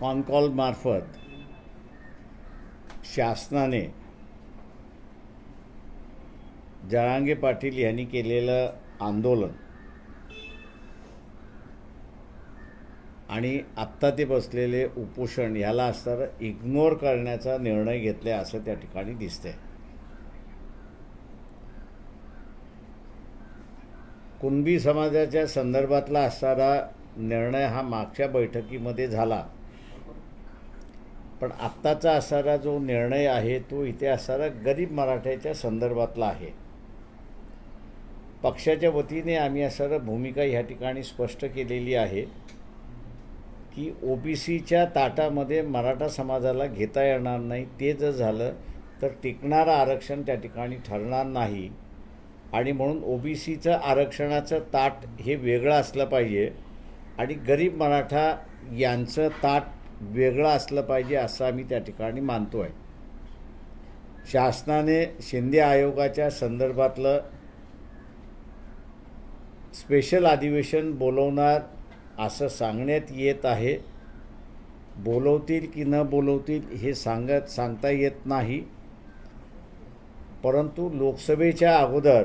कॉनकॉलमार्फत शासनाने जरांगे पाटील यांनी केलेलं आंदोलन आणि आत्ता ते बसलेले उपोषण ह्याला असताना इग्नोर करण्याचा निर्णय घेतला असं त्या ठिकाणी दिसतंय. कुणबी समाजाच्या संदर्भातला असणारा निर्णय हा मागच्या बैठकीमध्ये झाला. पण आत्ताचा असणारा जो निर्णय आहे तो इथे असणारा गरीब मराठ्याच्या संदर्भातला आहे. पक्षाच्या वतीने आम्ही असणारं भूमिका ह्या ठिकाणी स्पष्ट केलेली आहे की ओ बी सीच्या ताटामध्ये मराठा समाजाला घेता येणार नाही ते जर झालं तर टिकणारं आरक्षण त्या ठिकाणी ठरणार नाही. आणि म्हणून ओ बी सीचं आरक्षणाचं ताट हे वेगळं असलं पाहिजे. आणि गरीब मराठा यांचं ताट वेगळं असलं पाहिजे असं आम्ही त्या ठिकाणी मानतो आहे शासनाने शिंदे आयोगाच्या संदर्भातलं स्पेशल अधिवेशन बोलवणार असं सांगण्यात येत आहे. बोलवतील की न बोलवतील हे सांगत सांगता येत नाही. परंतु लोकसभेच्या अगोदर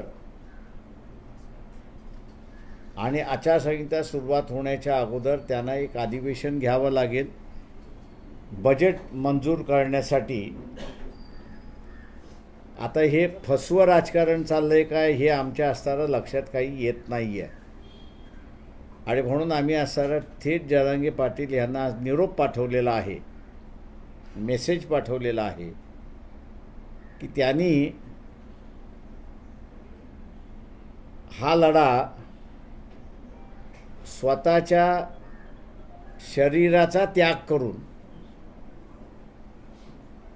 आणि आचारसंहिता सुरुवात होण्याच्या अगोदर त्यांना एक अधिवेशन घ्यावं लागेल. बजेट मंजूर करण्यासाठी आता हे फसवं राजकारण चाललं आहे काय हे आमच्या असताना लक्षात काही येत नाही आहे आणि म्हणून आम्ही असणारा थेट जरांगे पाटील यांना आज निरोप पाठवलेला आहे मेसेज पाठवलेला आहे की त्यांनी हा लढा स्वतःच्या शरीराचा त्याग करून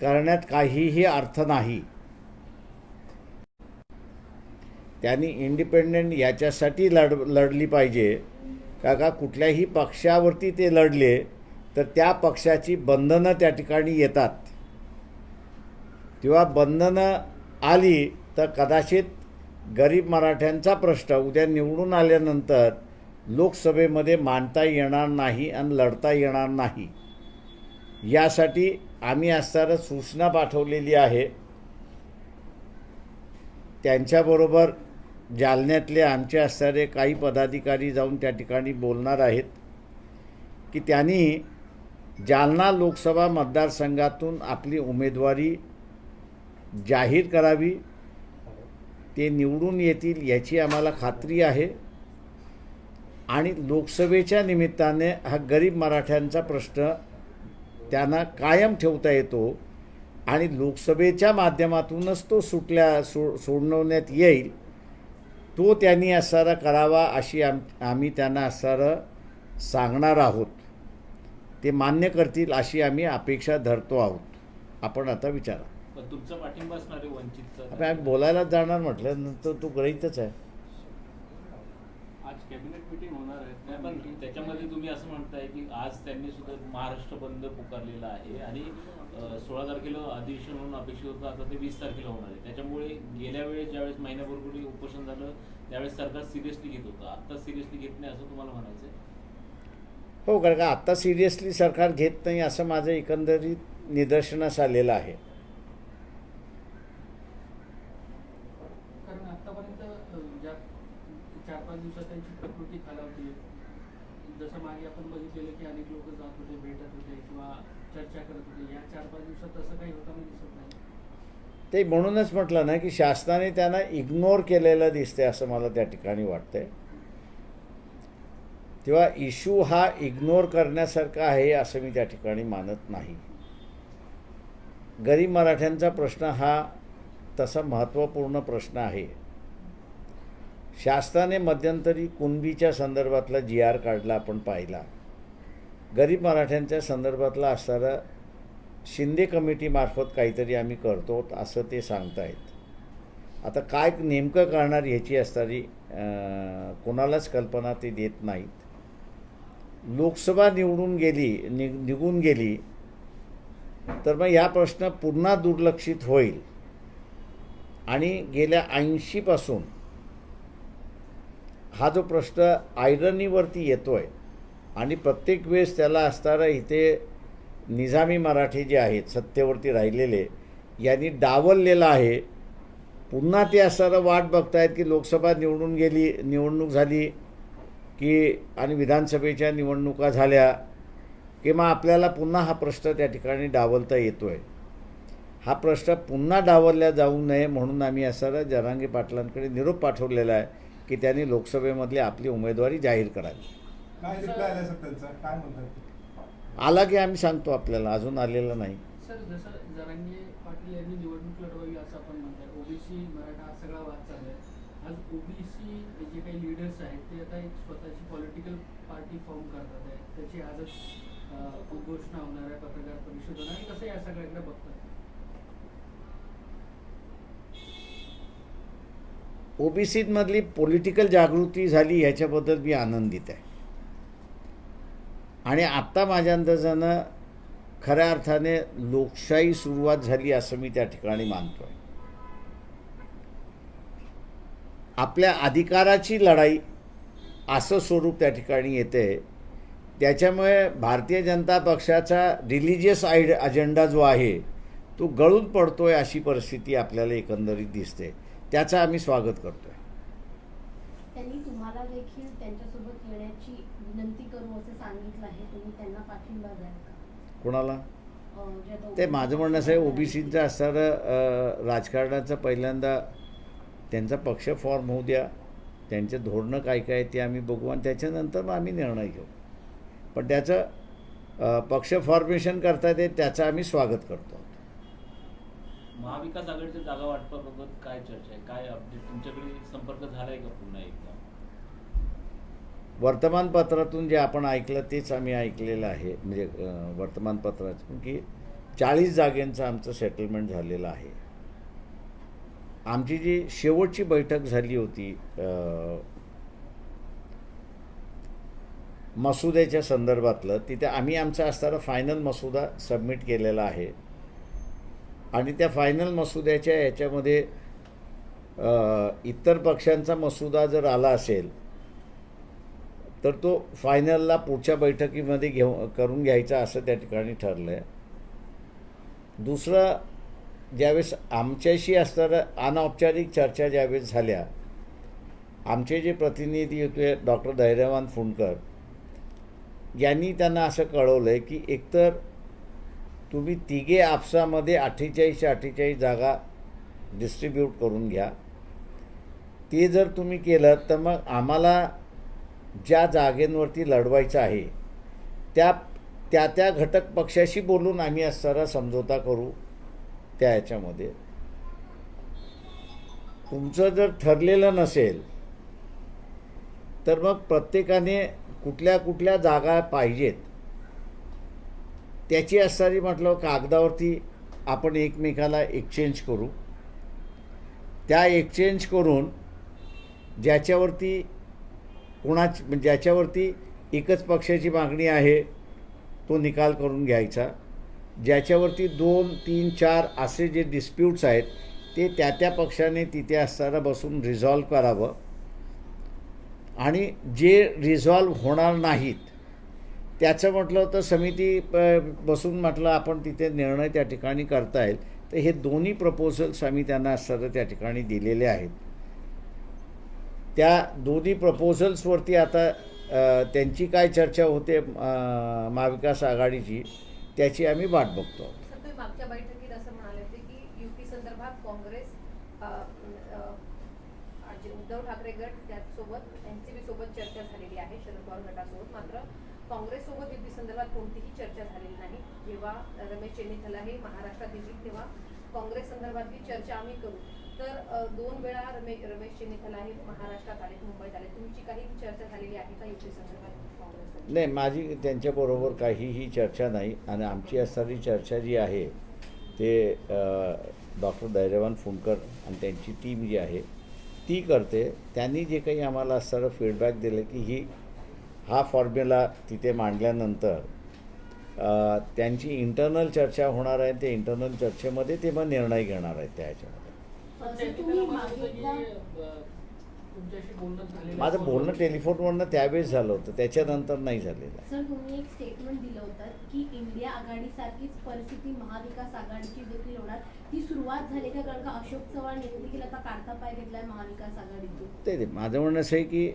करण्यात काहीही अर्थ नाही. त्यांनी इंडिपेंडेंट याच्यासाठी लढ लढली पाहिजे. का का कुठल्याही पक्षावरती ते लढले तर त्या पक्षाची बंधनं त्या ठिकाणी येतात. किंवा बंधनं आली तर कदाचित गरीब मराठ्यांचा प्रश्न उद्या निवडून आल्यानंतर लोकसभेमध्ये मांडता येणार नाही आणि लढता येणार नाही. यासाठी आम्ही असताना सूचना पाठवलेली आहे. त्यांच्याबरोबर जालन्यातले आमचे असणारे काही पदाधिकारी जाऊन त्या ठिकाणी बोलणार आहेत. की त्यांनी जालना लोकसभा मतदारसंघातून आपली उमेदवारी जाहीर करावी. ते निवडून येतील याची आम्हाला खात्री आहे. आणि लोकसभेच्या निमित्ताने हा गरीब मराठ्यांचा प्रश्न त्यांना कायम ठेवता येतो आणि लोकसभेच्या माध्यमातूनच तो सुटल्या सो सोडवण्यात येईल तो त्यांनी असारा करावा अशी आम आम्ही त्यांना असारं सांगणार आहोत. ते मान्य करतील अशी आम्ही अपेक्षा धरतो आहोत. आपण आता विचारा. तुमचा पाठिंबा असणार वंचितचा. आपण आम्ही बोलायला जाणार म्हटलं नंतर तो गृहीतच आहे. कॅबिनेट मिटिंग होणार आहे. नाही पण त्याच्यामध्ये तुम्ही असं म्हणताय की आज त्यांनी सुद्धा महाराष्ट्र बंद पुकारलेला आहे आणि सोळा तारखेला अधिवेशन म्हणून अपेक्षित होतं आता ते वीस तारखेला होणार आहे. त्याच्यामुळे गेल्या वेळेस ज्यावेळेस महिन्यापूर्वी उपोषण झालं त्यावेळेस सरकार सिरियसली घेत होतं. आता सिरियसली घेत नाही असं तुम्हाला म्हणायचं आहे हो कारण का आत्ता सिरियसली सरकार घेत नाही असं माझं एकंदरीत निदर्शनास आलेलं आहे कारण आतापर्यंत अं, ज्या चार पाच दिवसात त्यांची प्रकृती खालावते जसं मागे आपण बघितलेलं की अनेक लोक जात होते भेटत होते किंवा चर्चा करत होते. या चार पाच दिवसात काही होताना दिसत नाही. ते म्हणूनच म्हटलं ना की शासनाने त्यांना इग्नोर केलेलं दिसते असं मला त्या ठिकाणी वाटतंय. तेव्हा इश्यू हा इग्नोर करण्यासारखा आहे असं मी त्या ठिकाणी मानत नाही. गरीब मराठ्यांचा प्रश्न हा तसा महत्त्वपूर्ण प्रश्न आहे. शासनाने मध्यंतरी कुणबीच्या संदर्भातला जी आर काढला आपण पाहिला. गरीब मराठ्यांच्या संदर्भातला असणारा शिंदे कमिटीमार्फत काहीतरी आम्ही करतो असं ते सांगतायत. आता काय नेमकं करणार ह्याची असणारी कोणालाच कल्पना ते देत नाहीत. लोकसभा निवडून गेली नि निघून गेली तर मग ह्या प्रश्न पुन्हा दुर्लक्षित होईल. आणि गेल्या ऐंशीपासून हा जो प्रश्न आयरनीवरती येतो आहे आणि प्रत्येक वेळेस त्याला असणारा इथे निजामी मराठी जे आहेत सत्तेवरती राहिलेले यांनी डावललेलं आहे. पुन्हा ते असणारं वाट बघतायत की लोकसभा निवडून गेली निवडणूक झाली की आणि विधानसभेच्या निवडणुका झाल्या की मग आपल्याला पुन्हा हा प्रश्न त्या ठिकाणी डावलता येतो आहे हा प्रश्न पुन्हा डावलला जाऊ नये म्हणून आम्ही असणारा जरांगे पाटलांकडे निरोप पाठवलेला आहे की त्यांनी लोकसभेमधली आपली उमेदवारी जाहीर करावी. काय रिप्लाय आला सर त्यांचा? काय म्हणतात आला की आम्ही सांगतो आपल्याला अजून आलेला नाही. सर जसं जरांगे पाटील यांनी निवडणूक लढवावी असं आपण म्हणताय. ओबीसी मराठा हा सगळा वाद चालू आहे. आज ओबीसी जे काही लिडर्स आहेत ते आता एक स्वतःची पॉलिटिकल पार्टी फॉर्म करतात आहे. त्याची आजच अं, उद्घोषणा होणार आहे पत्रकार परिषद होणार आहे कसं या सगळ्याकडे बघतात? ओबीसीमधली पॉलिटिकल जागृती झाली ह्याच्याबद्दल मी आनंदित आहे. आणि आत्ता माझ्या अंदाजानं खऱ्या अर्थाने लोकशाही सुरुवात झाली असं मी त्या ठिकाणी मानतो आहे आपल्या अधिकाराची लढाई असं स्वरूप त्या ठिकाणी येते. त्याच्यामुळे भारतीय जनता पक्षाचा रिलिजियस आयड अजेंडा जो आहे तो गळून पडतोय अशी परिस्थिती आपल्याला एकंदरीत दिसते. त्याचं आम्ही स्वागत करतोय. त्यांनी तुम्हाला देखील त्यांच्यासोबत येण्याची विनंती करू असं सांगितलं आहे. तुम्ही त्यांना पाठिंबा द्याल का? कोणाला? ते माझं म्हणणं असं आहे ओबीसीचं असणारं राजकारणाचं पहिल्यांदा त्यांचा पक्ष फॉर्म होऊ द्या. त्यांचे धोरणं काय काय ते आम्ही बघू आणि त्याच्यानंतर मग आम्ही निर्णय घेऊ. पण त्याचं पक्ष फॉर्मेशन करता येते त्याचं आम्ही स्वागत करतो. महाविकास आघाडीच्या जागा वाटपाबाबत काय चर्चा आहे? काय अपडेट तुमच्याकडे संपर्क झालाय का पुन्हा एकदा? वर्तमानपत्रातून जे आपण ऐकलं तेच आम्ही ऐकलेलं आहे. म्हणजे अं, वर्तमानपत्रातून की चाळीस जागेंचं आमचं सेटलमेंट झालेलं आहे. आमची जी शेवटची बैठक झाली होती मसुद्याच्या संदर्भातलं तिथे आम्ही आमचा असणारा फायनल मसुदा सबमिट केलेला आहे. आणि त्या फायनल मसुद्याच्या याच्यामध्ये इतर पक्षांचा मसुदा जर आला असेल तर तो फायनलला पुढच्या बैठकीमध्ये घेऊ करून घ्यायचा असं त्या ठिकाणी ठरलं आहे दुसरं ज्यावेळेस आमच्याशी असणाऱ्या अनौपचारिक चर्चा ज्यावेळेस झाल्या आमचे जे प्रतिनिधी होते डॉक्टर धैर्यवान फुंडकर यांनी त्यांना असं कळवलं आहे की एकतर तुम्ही तिघे आपसामध्ये अठ्ठेचाळीसशे अठ्ठेचाळीस जागा डिस्ट्रीब्यूट करून घ्या. ते जर तुम्ही केलं तर मग आम्हाला ज्या जागेंवरती लढवायचं आहे त्या त्या त्या घटक पक्षाशी बोलून आम्ही असणारा समझोता करू त्या ह्याच्यामध्ये तुमचं जर ठरलेलं नसेल तर मग प्रत्येकाने कुठल्या कुठल्या जागा पाहिजेत. त्याची असणारी म्हटलं कागदावरती आपण एकमेकाला एक्सचेंज करू. त्या एक्सचेंज करून ज्याच्यावरती कोणाच ज्याच्यावरती एकच पक्षाची मागणी आहे तो निकाल करून घ्यायचा. ज्याच्यावरती दोन तीन चार असे जे डिस्प्यूट्स आहेत ते त्या त्या पक्षाने तिथे असताना बसून रिझॉल्व करावं. आणि जे रिझॉल्व होणार नाहीत त्याचं म्हटलं तर समिती प- बसून म्हटलं आपण तिथे निर्णय त्या ठिकाणी करता येईल. तर हे दोन्ही प्रपोजल्स आम्ही त्यांना असताना त्या ठिकाणी दिलेले आहेत. त्या दोन्ही प्रपोजल्सवरती आता त्यांची काय चर्चा होते महाविकास आघाडीची त्याची आम्ही वाट बघतो सर तुम्ही मागच्या बैठकीत असं म्हणाले होते की युपी संदर्भात काँग्रेस अ, अ, जे उद्धव ठाकरे गट त्यासोबत एनसीबी सोबत चर्चा झालेली आहे शरद पवार गटासोबत मात्र काँग्रेस सोबत युपी संदर्भात कोणतीही चर्चा झालेली बाबा जेव्हा रमेश चेन्नीथला हे महाराष्ट्रात येतील तेव्हा काँग्रेस संदर्भातली चर्चा आम्ही करू. तर दोन वेळा रमे रमेश चेन्नीथला हे महाराष्ट्रात आले मुंबईत आले तुमची काही चर्चा झालेली आहे का युती संदर्भात? नाही माझी त्यांच्याबरोबर काहीही चर्चा नाही आणि आमची असणारी चर्चा जी आहे ते डॉक्टर धैर्यवान फुंडकर आणि त्यांची टीम जी आहे ती करते. त्यांनी जे काही आम्हाला असणारं फीडबॅक दिलं की ही हा फॉर्म्युला तिथे मांडल्यानंतर त्यांची इंटरनल चर्चा होणार आहे ते इंटरनल चर्चेमध्ये ते मग निर्णय घेणार आहेत त्या ह्याच्यामध्ये माझं? बोलणं टेलिफोनवरनं त्यावेळेस झालं होतं त्याच्यानंतर नाही झालेलं. सर तुम्ही एक स्टेटमेंट दिलं होतं की इंडिया आघाडीसारखीच परिस्थिती महाविकास आघाडीची देखील होणार ती सुरुवात झाली का कारण का अशोक चव्हाण यांनी देखील आता काढता पाय घेतलाय महाविकास आघाडीतून ते माझं म्हणणं असं आहे की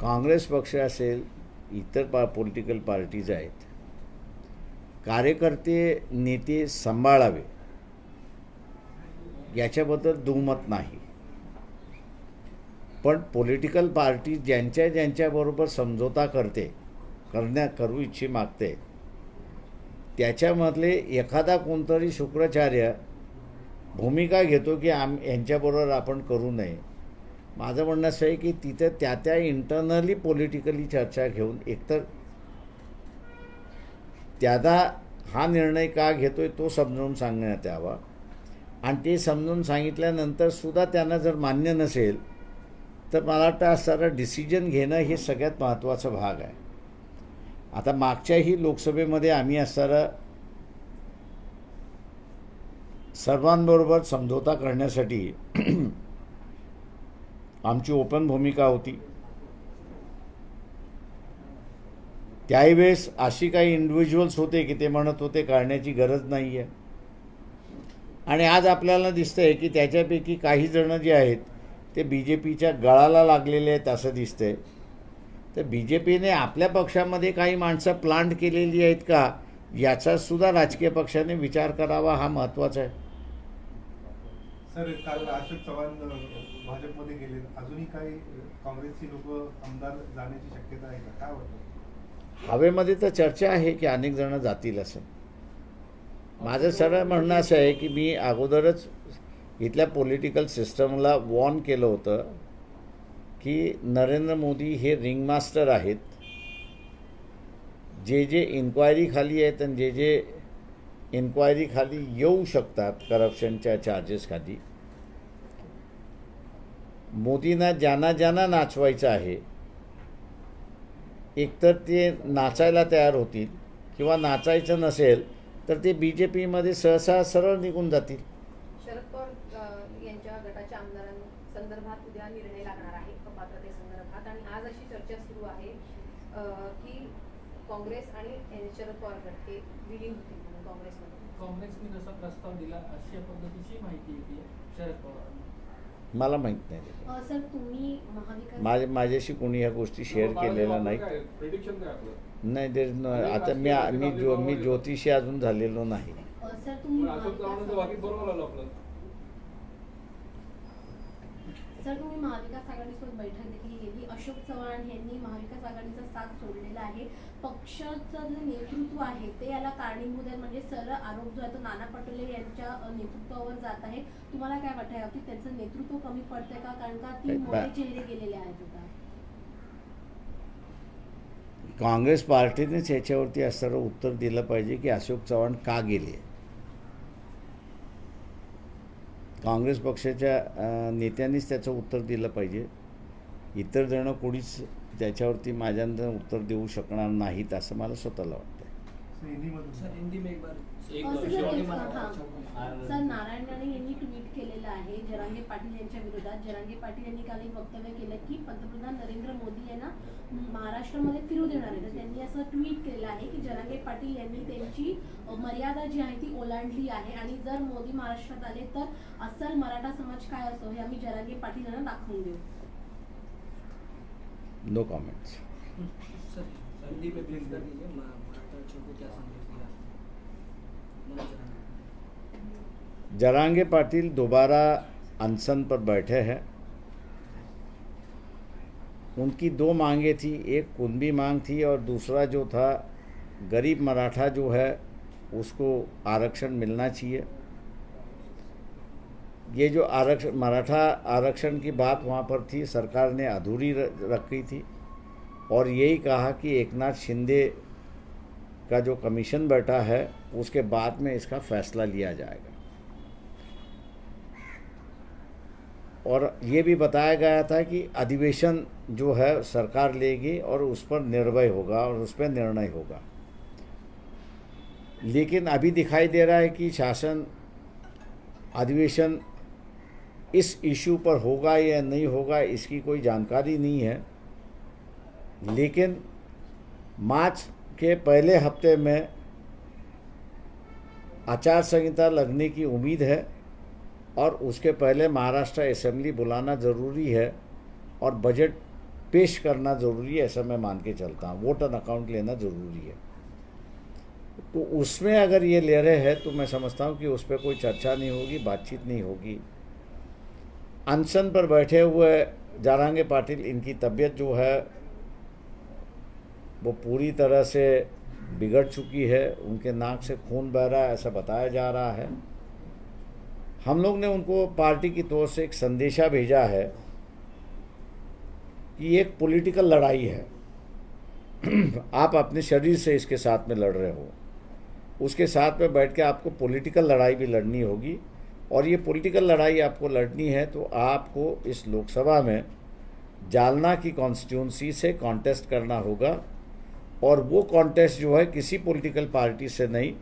काँग्रेस पक्ष असेल इतर पा पॉलिटिकल पार्टीज आहेत. कार्यकर्ते नेते सांभाळावे. याच्याबद्दल दुमत नाही. पण पॉलिटिकल पार्टी ज्यांच्या ज्यांच्याबरोबर समझोता करते करण्या करू इच्छी मागते त्याच्यामधले एखादा कोणतरी शुक्राचार्य भूमिका घेतो की आम यांच्याबरोबर आपण करू नये. माझं म्हणणं असं आहे की तिथं त्या त्या इंटरनली पॉलिटिकली चर्चा घेऊन एकतर त्यादा हा निर्णय का घेतो आहे तो समजावून सांगण्यात यावा. आणि ते समजून सांगितल्यानंतर सुद्धा त्यांना जर मान्य नसेल तर मला वाटतं असणारं डिसिजन घेणं हे सगळ्यात महत्त्वाचा भाग आहे. आता मागच्याही लोकसभेमध्ये आम्ही असणारं सर्वांबरोबर समझोता करण्यासाठी आमची ओपन भूमिका होती. त्याही वेळेस अशी काही इंडिव्हिज्युअल्स होते की ते म्हणत होते काढण्याची गरज नाही आहे आणि आज आपल्याला दिसतं आहे की त्याच्यापैकी काही जणं जे आहेत ते बी जे पीच्या गळाला लागलेले आहेत असं दिसतंय. तर बी जे पीने आपल्या पक्षामध्ये काही माणसं प्लांट केलेली आहेत का याचासुद्धा राजकीय पक्षाने विचार करावा हा महत्त्वाचा आहे. सर काल अशोक चव्हाण भाजपमध्ये गेले. अजूनही काही काँग्रेसची लोक आमदार जाण्याची शक्यता आहे का? काय वाटतं? हवेमध्ये तर चर्चा आहे की अनेक जण जातील असं. माझं सरळ म्हणणं असं आहे की मी अगोदरच इथल्या पॉलिटिकल सिस्टमला वॉर्न केलं होतं की नरेंद्र मोदी हे रिंगमास्टर आहेत. जे जे इन्क्वायरी खाली आहेत आणि जे जे इन्क्वायरीखाली येऊ शकतात करप्शनच्या चार्जेसखाली मोदींना ज्यांना ज्यांना नाचवायचं आहे एकतर ते नाचायला तयार होतील किंवा नाचायचं नसेल तर ते बी जे पीमध्ये सहसा सरळ निघून जातील. शरद पवार यांच्या गटाच्या आमदारांसंदर्भात उद्या निर्णय लागणार आहे आणि आज अशी चर्चा सुरू आहे की काँग्रेस आणि शरद पवार गट हे विलीन होतील. काँग्रेसने जसा प्रस्ताव दिला अशा पद्धतीची माहिती येते शरद पवारांनी. मला माहीत नाही अ, सर तुम्ही महाविकास माझ्या माझ्याशी कोणी ह्या गोष्टी शेअर केलेल्या नाहीत. प्रेडिक्शन काय आपलं. नाही is no- आता मी मी ज्यो मी ज्योतिषी अजून झालेलो नाही अ, सर तुम्ही पण अशोक चव्हाणांचं वाक्य बरोबर आलं आपलं सर तुम्ही महाविकास आघाडीसोबत बैठक देखील केली अशोक चव्हाण यांनी महाविकास आघाडीचा साथ सोडलेला आहे. पक्षाचं जे नेतृत्व आहे ते याला कारणीभूत आहे. म्हणजे सरळ आरोप जो आहे तो नाना पटोले यांच्या नेतृत्वावर जात आहे. तुम्हाला काय वाटतं? याबाबतीत त्यांचं नेतृत्व कमी पडतंय का? कारण का तीन मोठे चेहरे गेलेले आहेत आता? काँग्रेस पार्टीनेच याच्यावरती असणारं उत्तर दिलं पाहिजे की अशोक चव्हाण का गेले? काँग्रेस पक्षाच्या नेत्यांनीच त्याचं उत्तर दिलं पाहिजे. इतर जणं कोणीच त्याच्यावरती माझ्यानं उत्तर देऊ शकणार नाहीत असं मला स्वतःला वाटतं. सर हिंदी में एक बार. एक असं शेवटी नाही, मला- हां. आर- सर नारायण राणे यांनी ट्विट केलेलं आहे जरांगे पाटील यांच्या विरोधात. जरांगे पाटील यांनी काल एक वक्तव्य केलं की पंतप्रधान नरेंद्र मोदी यांना महाराष्ट्रामध्ये फिरू देणार आहे तर त्यांनी असं ट्विट केलेलं आहे की जरांगे पाटील यांनी त्यांची अ, मर्यादा जी आहे ती ओलांडली आहे आणि जर मोदी महाराष्ट्रात आले तर अस्सल मराठा समाज काय असो हे आम्ही जरांगे पाटील यांना दाखवून देऊ. नो कॉमेंट्स सर हिंदी में ब्रीफ कर दीजिए मा- जरांगे पाटिल दोबारा अनशन पर बैठे हैं। उनकी दो मांगे थी, एक कुंभी मांग थी और दूसरा जो था, गरीब मराठा जो है, उसको आरक्षण मिलना चाहिए। ये जो आरक्षण मराठा आरक्षण की बात वहाँ पर थी, सरकार ने अधूरी रखी थी और यही कहा कि एकनाथ शिंदे का जो कमीशन बैठा है उसके बाद में इसका फैसला लिया जाएगा। और ये भी बताया गया था कि अधिवेशन जो है सरकार लेगी और उस पर निर्भय होगा और उस पर निर्णय होगा। लेकिन अभी दिखाई दे रहा है कि शासन अधिवेशन इस इशू पर होगा या नहीं होगा इसकी कोई जानकारी नहीं है। लेकिन मार्च के पहले हफ्ते में आचार संहिता लगने की उम्मीद है और उसके पहले महाराष्ट्र असेंबली बुलाना ज़रूरी है और बजट पेश करना ज़रूरी है ऐसा मैं मान के चलता हूँ। वोट ऑन अकाउंट लेना ज़रूरी है। तो उसमें अगर ये ले रहे हैं तो मैं समझता हूँ कि उस पर कोई चर्चा नहीं होगी बातचीत नहीं होगी। अनशन पर बैठे हुए जारांगे पाटिल इनकी तबीयत जो है वो पूरी तरह से बिगड़ चुकी है, उनके नाक से खून बह रहा है, ऐसा बताया जा रहा है। हम लोग ने उनको पार्टी की तौर से एक संदेशा भेजा है कि एक पॉलिटिकल लड़ाई है। आप अपने शरीर से इसके साथ में लड़ रहे हो। उसके साथ में बैठ के आपको पॉलिटिकल लड़ाई भी लड़नी होगी। और ये पॉलिटिकल लड़ाई आपको लड़नी है तो आपको इस लोकसभा में जालना की कॉन्स्टिट्यूंसी से कॉन्टेस्ट करना होगा। और वो कॉन्टेस्ट जो है किसी पॉलिटिकल पार्टी से नहीं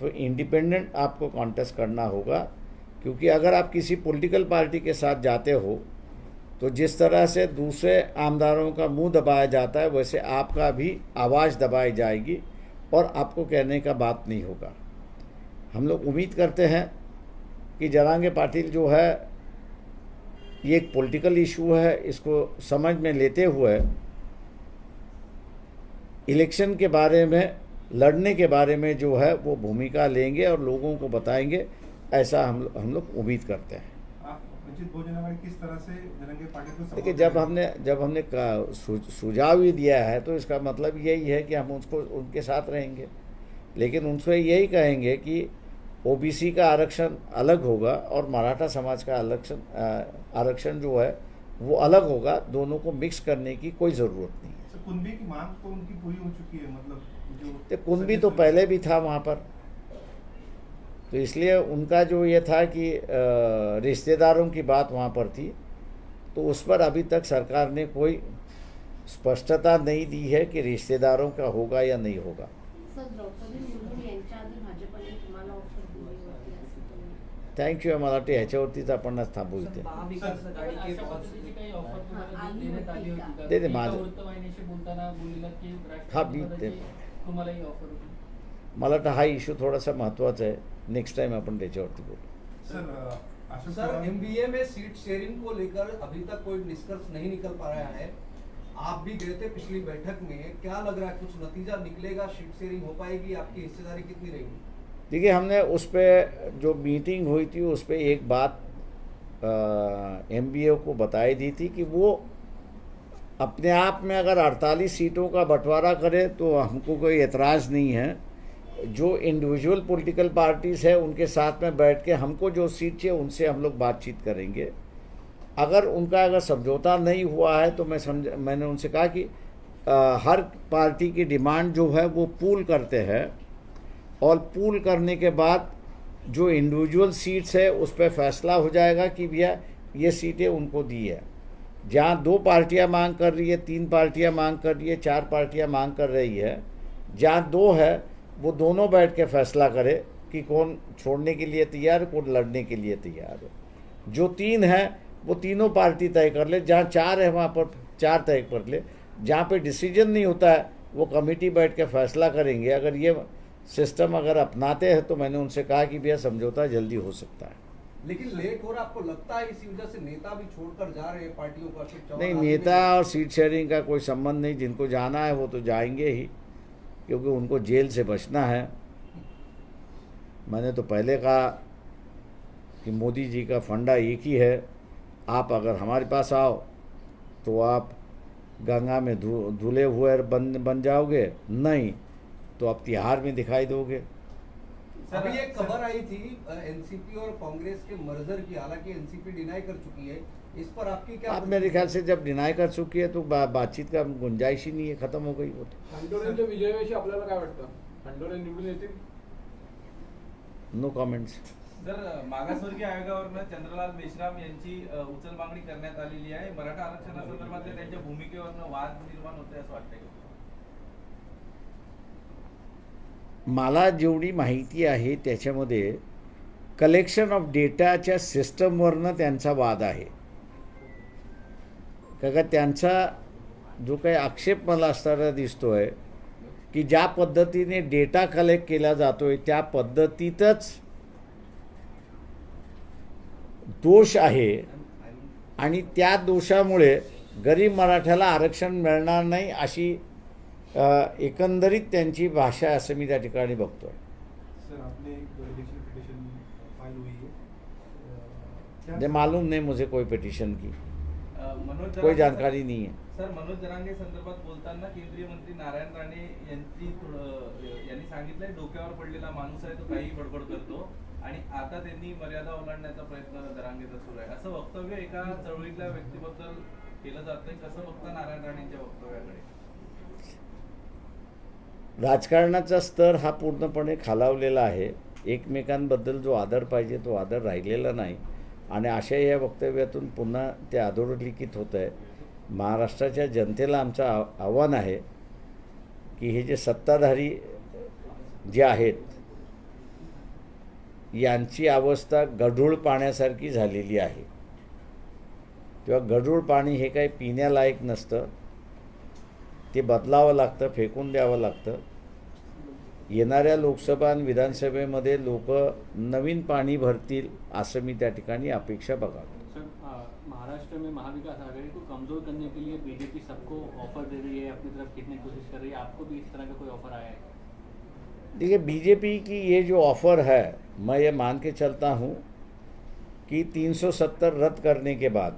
तो इंडिपेंडेंट आपको कॉन्टेस्ट करना होगा। क्योंकि अगर आप किसी पॉलिटिकल पार्टी के साथ जाते हो तो जिस तरह से दूसरे आमदारों का मुँह दबाया जाता है, वैसे आपका भी आवाज़ दबाई जाएगी और आपको कहने का बात नहीं होगा। हम लोग उम्मीद करते हैं कि जरांगे पाटिल जो है, ये एक पॉलिटिकल इशू है, इसको समझ में लेते हुए इलेक्शन के बारे में लड़ने के बारे में जो है वो भूमिका लेंगे और लोगों को बताएँगे। ऐसा हम हम लोग उम्मीद करते हैं। देखिए जब हमने जब हमने सुझाव ही दिया है तो इसका मतलब यही है कि हम उसको उनके साथ रहेंगे। लेकिन उनसे यही कहेंगे कि ओबीसी का आरक्षण अलग होगा और मराठा समाज का आरक्षण आरक्षण जो है वो अलग होगा दोनों को मिक्स करने की कोई ज़रूरत नहीं है। सर, कुनबी की मांग तो उनकी पूरी हो चुकी है मतलब जो तो कुंभी तो पहले भी था वहाँ पर। तो इसलिए उनका जो ये था कि रिश्तेदारों की बात वहाँ पर थी तो उस पर अभी तक सरकार ने कोई स्पष्टता नहीं दी है कि रिश्तेदारों का होगा या नहीं होगा सर द्रौपदी मुर्मू यांच्या आधी भाजपने तुम्हाला ऑफर दिली होती असं तुम्ही थँक्यू मला वाटते ह्याच्यावरतीच आपण थांबू इथे. दे एका माझं. हा, मी ते- तुम्हाला ही ऑफर होती. मला वाटतं हा इश्यू थोडासा महत्त्वाचा आहे. नेक्स्ट टाइम आपण त्याच्यावरती बोलू. सर सर चव्हाण- एमबीए में सीट शेयरिंग को लेकर अभी तक कोई निष्कर्ष नहीं निकल पा रहा है। आप भी गए थे पिछली बैठक में। क्या लग रहा है कुछ नतीजा निकलेगा? सीट शेयरिंग हो पाएगी? आपकी हिस्सेदारी कितनी रहेगी? देखिए हमने उस पर जो मीटिंग हुई थी उस पर एक बात एम को बताई दी थी कि वो अपने आप में अगर 48 सीटों का बंटवारा करे तो हमको कोई एतराज़ नहीं है। जो इंडिविजुअल पॉलिटिकल पार्टीज़ है उनके साथ में बैठ के हमको जो सीट चाहिए उनसे हम लोग बातचीत करेंगे। अगर उनका अगर समझौता नहीं हुआ है तो मैं समझ मैंने उनसे कहा कि आ, हर पार्टी की डिमांड जो है वो पूल करते हैं। और पूल करने के बाद जो इंडिविजुअल सीट्स है उस पर फैसला हो जाएगा कि भैया ये सीटें उनको दी है। जहाँ दो पार्टियाँ मांग कर रही है तीन पार्टियाँ मांग कर रही है चार पार्टियाँ मांग कर रही है जहाँ दो है वो दोनों बैठ के फैसला करे कि कौन छोड़ने के लिए तैयार है कौन लड़ने के लिए तैयार है। जो तीन है वो तीनों पार्टी तय कर ले जहाँ चार है वहाँ पर चार तय कर ले। जहाँ पे डिसीजन नहीं होता है वो कमेटी बैठ के फैसला करेंगे। अगर ये सिस्टम अगर अपनाते हैं तो मैंने उनसे कहा कि भैया समझौता जल्दी हो सकता है। लेकिन लेट हो रहा आपको लगता है इसी वजह से नेता भी छोड़कर जा रहे हैं पार्टियों का नहीं नेता और सीट शेयरिंग का कोई संबंध नहीं जिनको जाना है वो तो जाएँगे ही क्योंकि उनको जेल से बचना है। मैंने तो पहले कहा कि मोदी जी का फंडा एक ही है आप अगर हमारे पास आओ तो आप गंगा में धुले हुए बन बन जाओगे? नहीं। तो आप तिहार में दिखाई दोगे। अभी एक खबर आई थी एनसीपी और कांग्रेस के मर्जर की हालांकि एनसीपी डिनाई कर चुकी है। इस पर आपकी क्या आप मेरे ख्याल से जब डिनाई कर चुकी है तो बा, बातचीत का गुंजाइश ही नहीं है ख़त्म हो गई वो तो। विजयाविषयी आपल्याला काय वाटतं? खंडोरे निवडून येतील? नो कमेंट्स जर मागासवर्गीय आयोगावरनं चंद्रलाल मेश्राम यांची उचल मागणी करण्यात आलेली आहे. मराठा आरक्षणासंदर्भातल्या त्यांच्या भूमिकेवरनं वाद निर्माण होते असं वाटतंय का? मला जेवढी माहिती आहे त्याच्यामध्ये कलेक्शन ऑफ डेटाच्या सिस्टमवरनं त्यांचा वाद आहे. का का त्यांचा जो काही आक्षेप मला असताना दिसतो आहे की ज्या पद्धतीने डेटा कलेक्ट केला जातो आहे त्या पद्धतीतच दोष आहे. आणि त्या दोषामुळे गरीब मराठ्याला आरक्षण मिळणार नाही अशी एकंदरीत त्यांची भाषा आहे असं मी त्या ठिकाणी बघतो आहे सर आपने एक इलेक्शन पिटिशन फाइल हुई है अ, क्या ये मालूम नहीं मुझे कोई पिटिशन की. कोई जानकारी नहीं है. सर मनोज जरांगे संदर्भात बोलताना केंद्रीय मंत्री नारायण राणे यांची यांनी सांगितलंय डोक्यावर पडलेला माणूस आहे तो काही बडबड करतो आणि आता त्यांनी मर्यादा ओलांडण्याचा प्रयत्न जरांगेचा सुरू आहे. असं वक्तव्य एका चळवळीतल्या व्यक्तीबद्दल केलं जातंय कसं बघता नारायण राणेंच्या वक्तव्याकडे? राजकारणाचा स्तर हा पूर्णपणे खालावलेला आहे. एकमेकांबद्दल जो आदर पाहिजे तो आदर राहिलेला नाही. आणि अशा या वक्तव्यातून पुन्हा ते अधोरेखित होत आहे. महाराष्ट्राच्या जनतेला आमचं आव आव्हान आहे की हे जे सत्ताधारी जे आहेत यांची अवस्था गढूळ पाण्यासारखी झालेली आहे. किंवा गढूळ पाणी हे काही पिण्यालायक नसतं. ते बदलावं लागतं फेकून द्यावं लागतं. येणाऱ्या लोकसभा आणि विधानसभेमध्ये लोक नवीन पाणी भरतील असं मी त्या ठिकाणी अपेक्षा अ, महाराष्ट्र में महाविकास आघाड़ी को कमजोर करने के लिए बीजेपी सबको ऑफर दे रही है अपनी तरफ खींचने की कोशिश कर रही है। आपको भी इस तरह का कोई ऑफर आया है? देखिए बीजेपी की ये जो ऑफ़र है मैं ये मान के चलता हूँ कि 370 रद्द करने के बाद